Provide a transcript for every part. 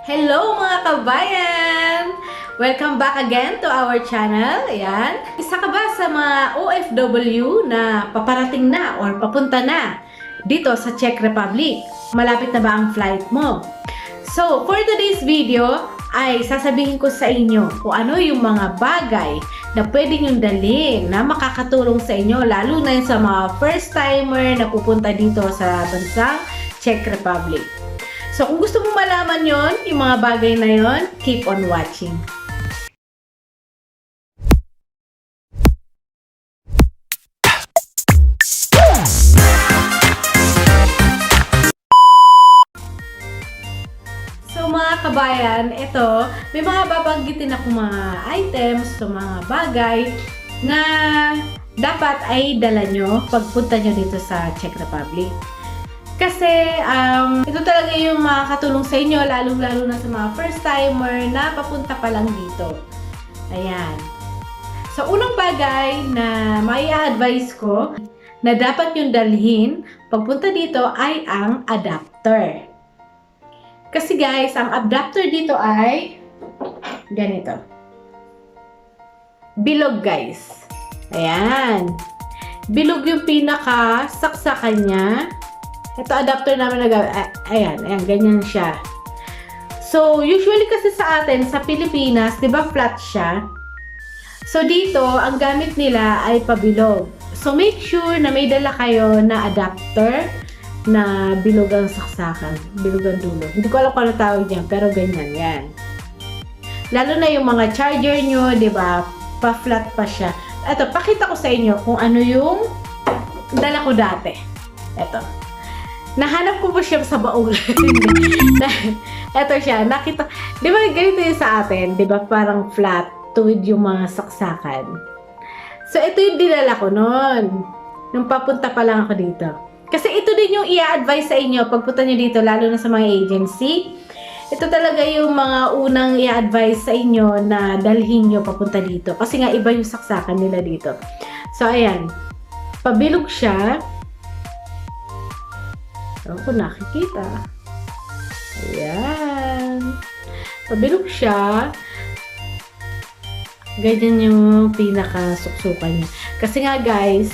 Hello mga kabayan! Welcome back again to our channel. Ayan. Isa ka ba sa mga OFW na paparating na or papunta na dito sa Czech Republic? Malapit na ba ang flight mo? So, for today's video, ay sasabihin ko sa inyo kung ano yung mga bagay na pwede nyo dalhin na makakatulong sa inyo, lalo na sa mga first timer na pupunta dito sa bansang Czech Republic. So, kung gusto mong malaman yon, yung mga bagay na yon, keep on watching. Mga kabayan, ito, may mga babanggitin ako mga items, so mga bagay na dapat ay dala nyo pagpunta nyo dito sa Czech Republic. Kasi um, ito talaga yung makakatulong sa inyo, lalong-lalo na sa mga first timer na papunta pa lang dito. Ayan. So unang bagay na may advice ko na dapat yung dalhin pagpunta dito ay ang adapter. Kasi guys, ang adapter dito ay ganito. Bilog guys. Ayan. Bilog yung pinaka saksakan niya. Ito adapter namin na ga- a- ayan, ayan, ganyan siya. So, usually kasi sa atin, sa Pilipinas, di ba flat siya? So, dito, ang gamit nila ay pabilog. So, make sure na may dala kayo na adapter na bilog saksakan, bilog ang dulo. Hindi ko alam kung ano tawag niya, pero ganyan, yan. Lalo na yung mga charger nyo, di ba, pa-flat pa siya. Ito, pakita ko sa inyo kung ano yung dala ko dati. Ito. Nahanap ko po siya sa baul. Ito siya, nakita, di ba ganito yung sa atin, di ba, parang flat, tuwid yung mga saksakan. So, ito yung dinala ko noon. Nung papunta pa lang ako dito. Kasi ito din yung i-advise sa inyo pagpunta nyo dito, lalo na sa mga agency. Ito talaga yung mga unang i-advise sa inyo na dalhin nyo papunta dito. Kasi nga iba yung saksakan nila dito. So, ayan. Pabilog siya. Ewan ko nakikita. Ayan. Pabilog siya. Ganyan yung pinaka-suksukan niya. Kasi nga guys,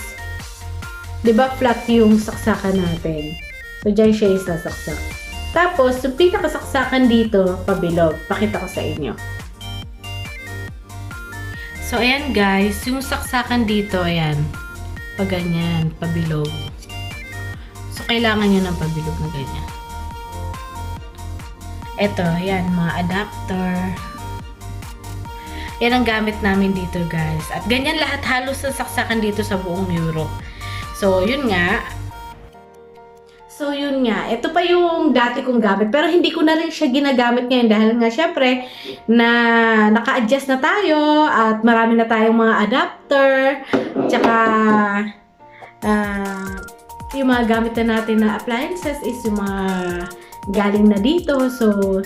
di ba flat yung saksakan natin? So, dyan siya isasaksak. Tapos, yung pinakasaksakan dito, pabilog. Pakita ko sa inyo. So, ayan guys, yung saksakan dito, ayan. Pag ganyan, pabilog. So, kailangan nyo ng pabilog na ganyan. Ito, ayan, mga adapter. Yan ang gamit namin dito, guys. At ganyan lahat halos ang saksakan dito sa buong Europe. So, yun nga. So, yun nga. Ito pa yung dati kong gamit. Pero hindi ko na rin siya ginagamit ngayon dahil nga, syempre, na naka-adjust na tayo at marami na tayong mga adapter. Tsaka, ah, yung mga gamit na natin na appliances is yung mga galing na dito. So,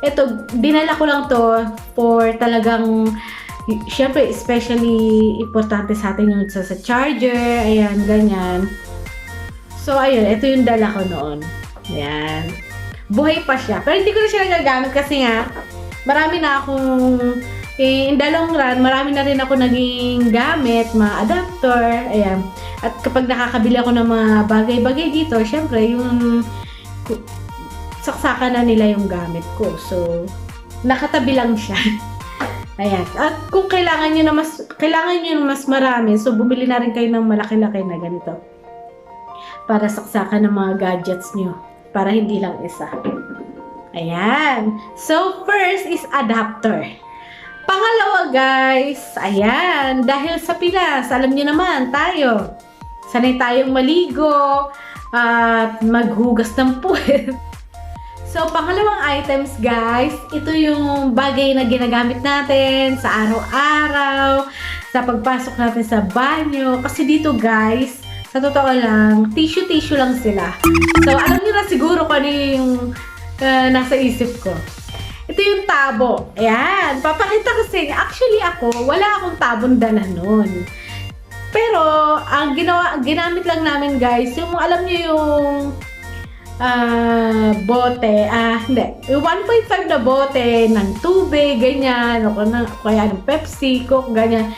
eto, dinala ko lang to for talagang Siyempre, especially importante sa atin yung sa, sa charger, ayan, ganyan. So, ayun, ito yung dala ko noon. Ayan. Buhay pa siya. Pero hindi ko na siya nagagamit kasi nga, marami na akong, eh, in the long run, marami na rin ako naging gamit, mga adapter, ayan. At kapag nakakabili ako ng mga bagay-bagay dito, syempre, yung saksakan na nila yung gamit ko. So, nakatabi lang siya. Ayan. At kung kailangan nyo na mas, kailangan nyo na mas marami, so bumili na rin kayo ng malaki-laki na ganito. Para saksakan ng mga gadgets nyo. Para hindi lang isa. Ayan. So, first is adapter. Pangalawa, guys, ayan, dahil sa Pilas, alam niyo naman, tayo, sanay tayong maligo, at maghugas ng puwet. So, pangalawang items, guys, ito yung bagay na ginagamit natin sa araw-araw, sa pagpasok natin sa banyo. Kasi dito, guys, sa totoo lang, tissue-tissue lang sila. So, alam niyo na siguro kung ano yung uh, nasa isip ko. Ito yung tabo. Ayan. Papakita ko sa inyo. Actually, ako, wala akong tabong dala nun. Pero, ang ginawa, ginamit lang namin, guys, yung alam niyo yung ah, bote, ah, hindi, yung 1.5 na bote ng tubig, ganyan, o kaya, kaya ng Pepsi, Coke, ganyan.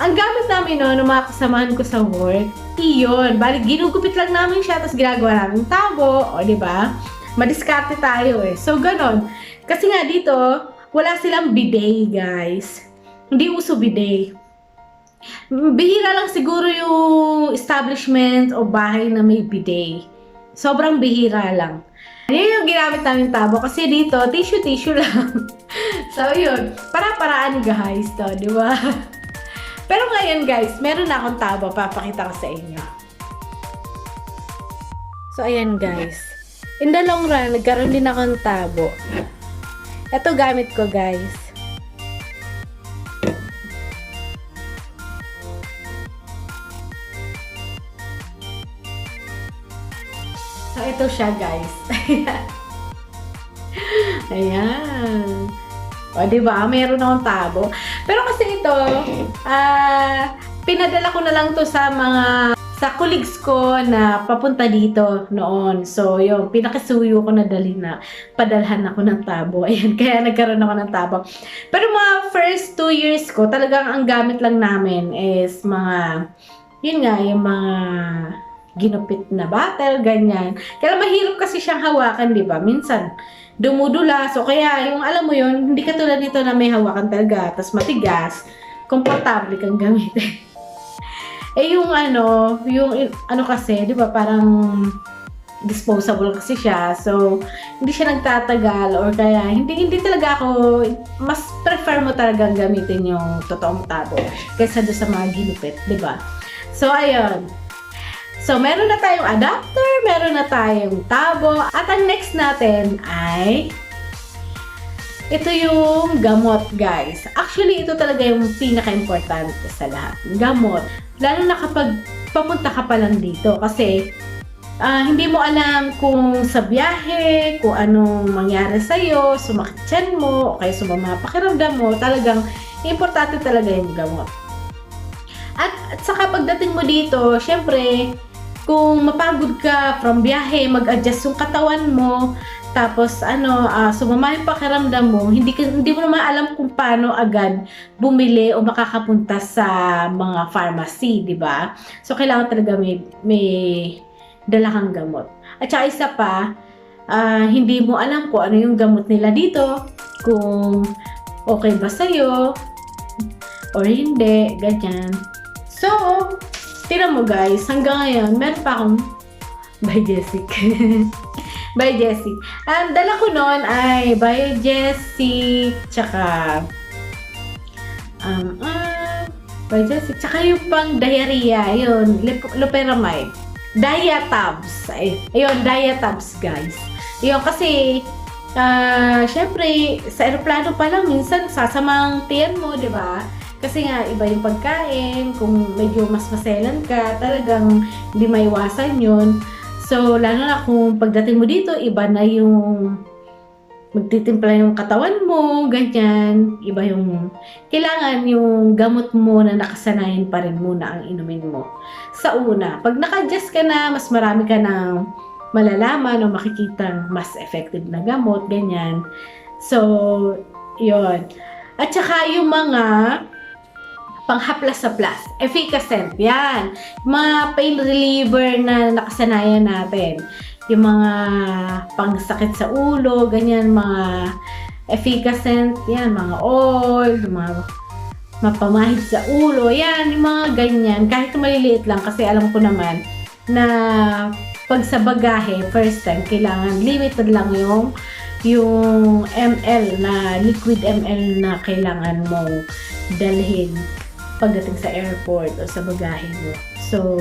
Ang gamit namin no, ng mga kasamahan ko sa work, iyon. Bali, ginugupit lang namin siya, tapos ginagawa namin tabo, o ba? Madiskarte tayo eh. So, ganon. Kasi nga dito, wala silang bidet, guys. Hindi uso bidet. Bihira lang siguro yung establishment o bahay na may bidet. Sobrang bihira lang. Yan yung ginamit namin tabo kasi dito, tissue-tissue lang. so, yun. Para-paraan guys to, di ba? Pero ngayon guys, meron na akong tabo. Papakita ko sa inyo. So, ayan guys. In the long run, nagkaroon din akong tabo. Ito gamit ko guys. So, ito siya, guys. Ayan. O, di ba? Meron akong tabo. Pero kasi ito, ah, pinadala ko na lang to sa mga sa colleagues ko na papunta dito noon. So, yung pinakasuyo ko na dali na padalhan ako ng tabo. Ayan, kaya nagkaroon ako ng tabo. Pero mga first two years ko, talagang ang gamit lang namin is mga, yun nga, yung mga ginupit na battle, ganyan. Kaya mahirap kasi siyang hawakan, di ba? Minsan, dumudulas. So, kaya yung alam mo yun, hindi katulad nito na may hawakan talaga, tapos matigas, komportable kang gamitin. eh, yung ano, yung ano kasi, di ba, parang disposable kasi siya. So, hindi siya nagtatagal or kaya hindi hindi talaga ako mas prefer mo talagang gamitin yung totoong tabo kaysa doon sa mga ginupit, 'di ba? So, ayun. So, meron na tayong adapter, meron na tayong tabo, at ang next natin ay ito yung gamot, guys. Actually, ito talaga yung pinaka-importante sa lahat. Gamot. Lalo na kapag papunta ka pa lang dito. Kasi, ah, hindi mo alam kung sa biyahe, kung anong mangyari sa'yo, sumakit mo, o kaya sumama pakiramdam mo, talagang importante talaga yung gamot. At, at saka pagdating mo dito, syempre, kung mapagod ka from biyahe, mag-adjust yung katawan mo, tapos ano, ah, sumama yung pakiramdam mo, hindi, hindi mo naman alam kung paano agad bumili o makakapunta sa mga pharmacy, di ba? So, kailangan talaga may, may dala gamot. At saka isa pa, ah, hindi mo alam kung ano yung gamot nila dito, kung okay ba sa'yo, or hindi, ganyan. So, Tira mo guys, hanggang ngayon, meron pa akong by Jessic. by Jessic. Ang dala ko noon ay by Jessic, tsaka um, uh, by Jessic, tsaka yung pang diarrhea, yun, loperamide. Diatabs. Ay, ayun, diatabs guys. Yun, kasi ah syempre, sa aeroplano pa lang, minsan sasamang tiyan mo, di ba? Kasi nga, iba yung pagkain, kung medyo mas maselan ka, talagang hindi maiwasan yun. So, lalo na kung pagdating mo dito, iba na yung magtitimpla yung katawan mo, ganyan. Iba yung, kailangan yung gamot mo na nakasanayan pa rin muna ang inumin mo. Sa una, pag naka-adjust ka na, mas marami ka ng malalaman o makikita mas effective na gamot, ganyan. So, yun. At saka yung mga panghaplas-haplas, efficacent, yan. Mga pain reliever na nakasanayan natin. Yung mga pangsakit sa ulo, ganyan, mga efficacent, yan, mga oil, mga mapamahid sa ulo, yan, yung mga ganyan. Kahit maliliit lang, kasi alam ko naman na pag sa bagahe, first time, kailangan limited lang yung yung ML na liquid ML na kailangan mong dalhin pagdating sa airport o sa bagahe mo. So,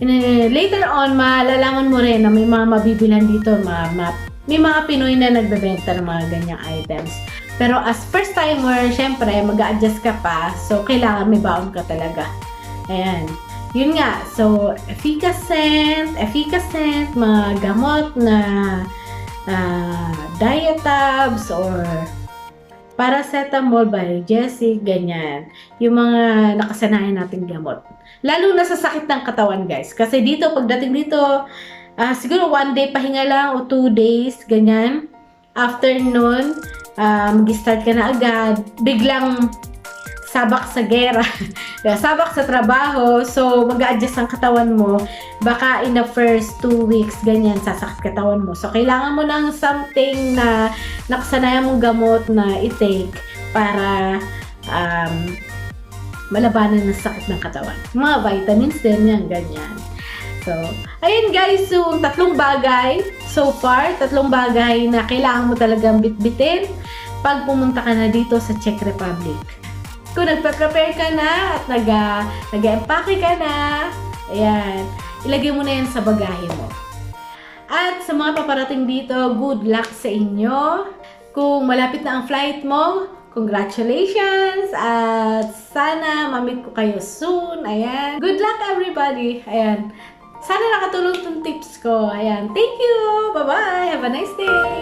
in- later on, malalaman mo rin na may mga mabibilan dito, mga, ma- may mga Pinoy na nagbebenta ng mga ganyang items. Pero as first timer, syempre, mag adjust ka pa. So, kailangan may baon ka talaga. Ayan. Yun nga. So, efficacent, efficacent, mga gamot na uh, diatabs or paracetamol by Jessie, ganyan. Yung mga nakasanayan nating gamot. Lalo na sa sakit ng katawan, guys. Kasi dito, pagdating dito, ah, siguro one day pahinga lang o two days, ganyan. After nun, ah, mag-start ka na agad. Biglang sabak sa gera, sabak sa trabaho, so mag-adjust ang katawan mo. Baka in the first two weeks, ganyan, sasakit katawan mo. So, kailangan mo ng something na nakasanayan mong gamot na i-take para um, malabanan ng sakit ng katawan. Mga vitamins din yan, ganyan. So, ayun guys, so tatlong bagay so far, tatlong bagay na kailangan mo talagang bitbitin pag pumunta ka na dito sa Czech Republic. Kung nagpe-prepare ka na at nag, uh, nag-empake ka na, ayan, ilagay mo na yan sa bagahe mo. At sa mga paparating dito, good luck sa inyo. Kung malapit na ang flight mo, congratulations! At sana mamit ko kayo soon. Ayan. Good luck everybody! Ayan. Sana nakatulong tong tips ko. Ayan. Thank you! Bye-bye! Have a nice day!